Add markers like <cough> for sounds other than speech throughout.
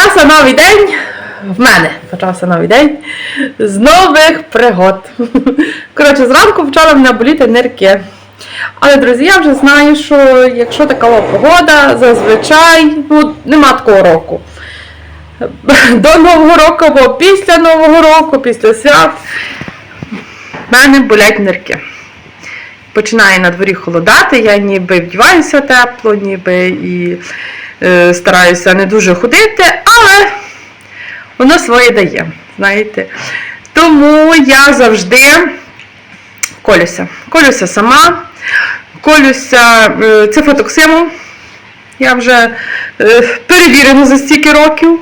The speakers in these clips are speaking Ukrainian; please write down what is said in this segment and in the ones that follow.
Почався новий день. В мене почався новий день з нових пригод. Коротше, зранку почала мене боліти нирки. Але, друзі, я вже знаю, що якщо така погода, зазвичай ну, нема такого року. До Нового року або після Нового року, після свят, в мене болять нирки. Починає на дворі холодати, я ніби вдіваюся тепло, ніби і стараюся не дуже ходити, але воно своє дає. знаєте. Тому я завжди колюся. Колюся сама, колюся е. Я вже е, перевірена за стільки років.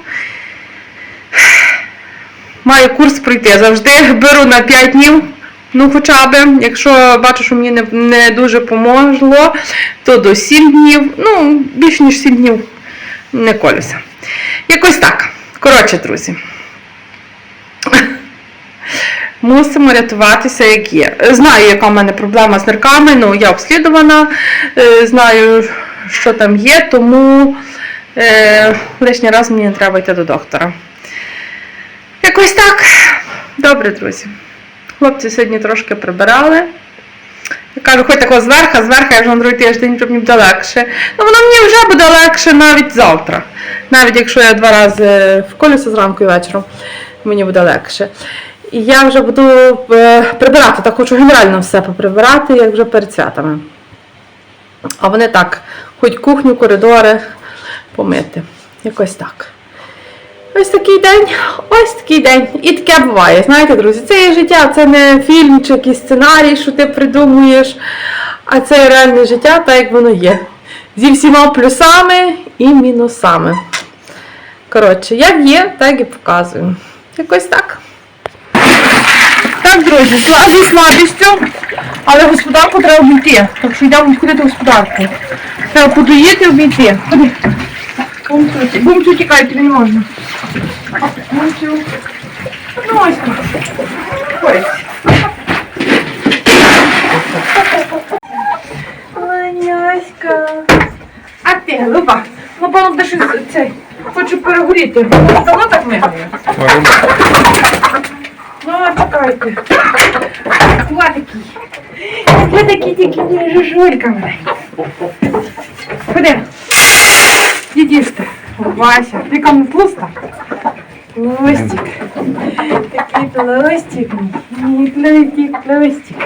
Маю курс пройти. Завжди беру на 5 днів. Ну, хоча б, якщо бачу, що мені не, не дуже помогло, то до 7 днів, ну, більш ніж 7 днів не колюся. Якось так. Коротше, друзі. Мусимо рятуватися, як є. Знаю, яка в мене проблема з нирками, ну я обслідувана, е, знаю, що там є, тому е, лишній раз мені не треба йти до доктора. Якось так. Добре, друзі. Хлопці сьогодні трошки прибирали. Я кажу, хоч такого зверху, зверху я вже на другий тиждень, щоб мені буде легше. Ну, воно мені вже буде легше навіть завтра. Навіть якщо я два рази вколюся зранку і вечором, мені буде легше. І я вже буду е, прибирати, так хочу генерально все поприбирати, як вже перед святами. А вони так, хоч кухню, коридори помити. Якось так. Ось такий день, ось такий день. І таке буває. Знаєте, друзі, це є життя, це не фільм чи якийсь сценарій, що ти придумуєш, а це реальне життя, так як воно є. Зі всіма плюсами і мінусами. Коротше, як є, так і показую. Якось так. Так, друзі, слабі слабістю, але господарку треба обійти. Так що йдемо відкрити господарку. Треба подоїти обійти. Ходи. Бумцю, бумцю тікай, тобі не можна. Бумцю. Ну ось тут. Ось. Маняська. А ти, Люба, ну де щось цей. Хочу перегоріти. Давно так мигає. Ну, чекайте. Хто такий? Такий тільки не жужулька мене? Ходи. Дідіште. Вася, ти кому пуста? Пластик. Такий пластик. мій. Пластик, пластик.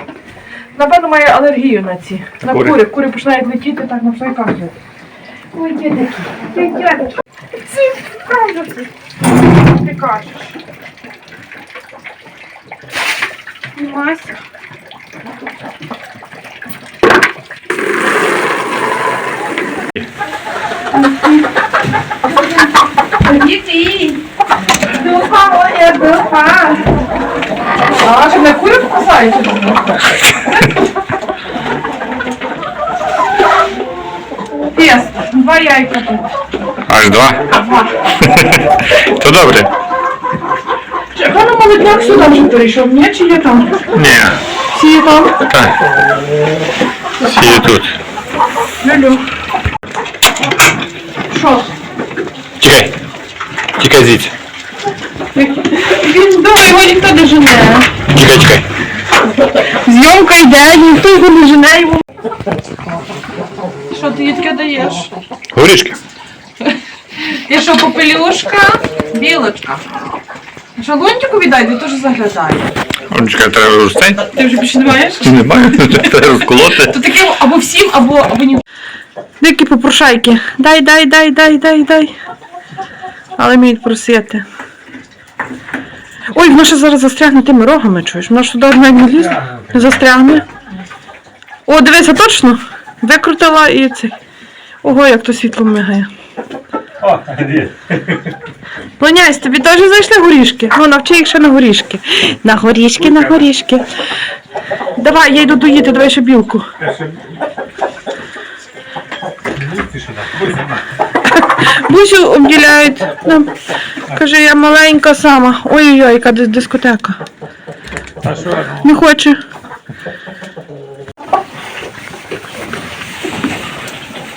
Напевно, має алергію на ці. На Кури. кури. Кури починають летіти так на псайках. Ой, де такі? Де дядечки? Це правда це. Ти кажеш. Мася. Діти! Духа моя, духа! А, що мене кури покусають? Тест, два яйка тут. Аж два. То добре. Пане молодняк сюди вже перейшов, ні, чи є там? Ні. Всі є там? Так. Всі тут. Люлю. Що? Тікай. Тікай звідси. Він вдома, його ніхто не жене. Тікай, тікай. Зйомка йде, ніхто його не жене йому. Що ти їй таке даєш? Горішки. Я що, попелюшка, білочка. Що, лунтику віддай, ти теж заглядає. Горішка треба розстань. Ти вже більше не маєш? Немає. Треба розколоти. То таке або всім, або, або ні. Дикі попрошайки. Дай, дай, дай, дай, дай, дай. Але вміють просити. Ой, вона ще зараз застрягне тими рогами, чуєш? Вона ж туди навіть не лізла. Застрягне. О, дивися, точно. Викрутила і це. Ого, як то світло мигає. О, іди. Лоняйсь, тобі теж зайшли горішки? Ну, навчи їх ще на горішки. На горішки, на горішки. Давай, я йду доїти, давай ще білку. Ти вона. Бусю обділяють. Нам. Каже, я маленька сама. Ой-ой-ой, яка дис- дискотека. Не хоче.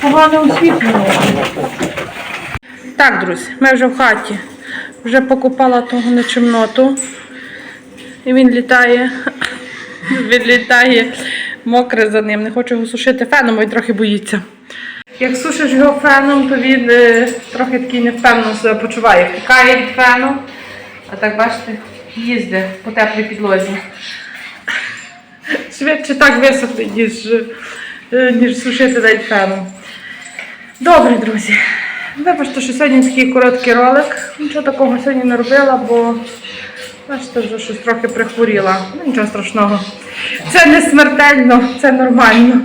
Погане освітлення. Так, друзі, ми вже в хаті. Вже покупала того нечемноту. І він літає. <laughs> Він літає мокре за ним. Не хоче його сушити феном, він трохи боїться. Як сушиш його феном, то він е, трохи такий невпевнено себе почуває. Втікає від фену, а так бачите, їздить по теплій підлозі. Швидше так висохне, ніж, е, ніж сушити навіть феном. Добре, друзі. Вибачте, що сьогодні такий короткий ролик. Нічого такого сьогодні не робила, бо бачите, вже щось трохи прихворіла. Ну, нічого страшного. Це не смертельно, це нормально.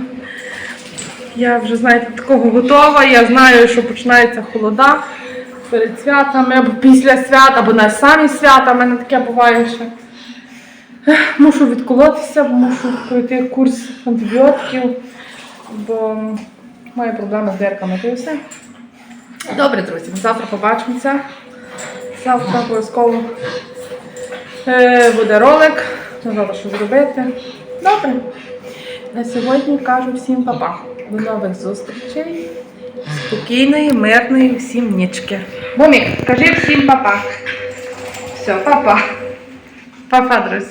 Я вже, знаєте, такого готова. Я знаю, що починається холода перед святами або після свят, або на самі свята. У мене таке буває ще. Мушу відколотися, мушу пройти курс антибіотиків, бо маю проблеми з дирками. То і все. Добре, друзі, завтра побачимося. Завтра обов'язково е, буде ролик. Треба що зробити. Добре. На сьогодні кажу всім па-па. До нових зустрічей. Спокійної, мирної всім нічки. Бумік, кажи всім па-па. Все, па-па. Па-па, друзі.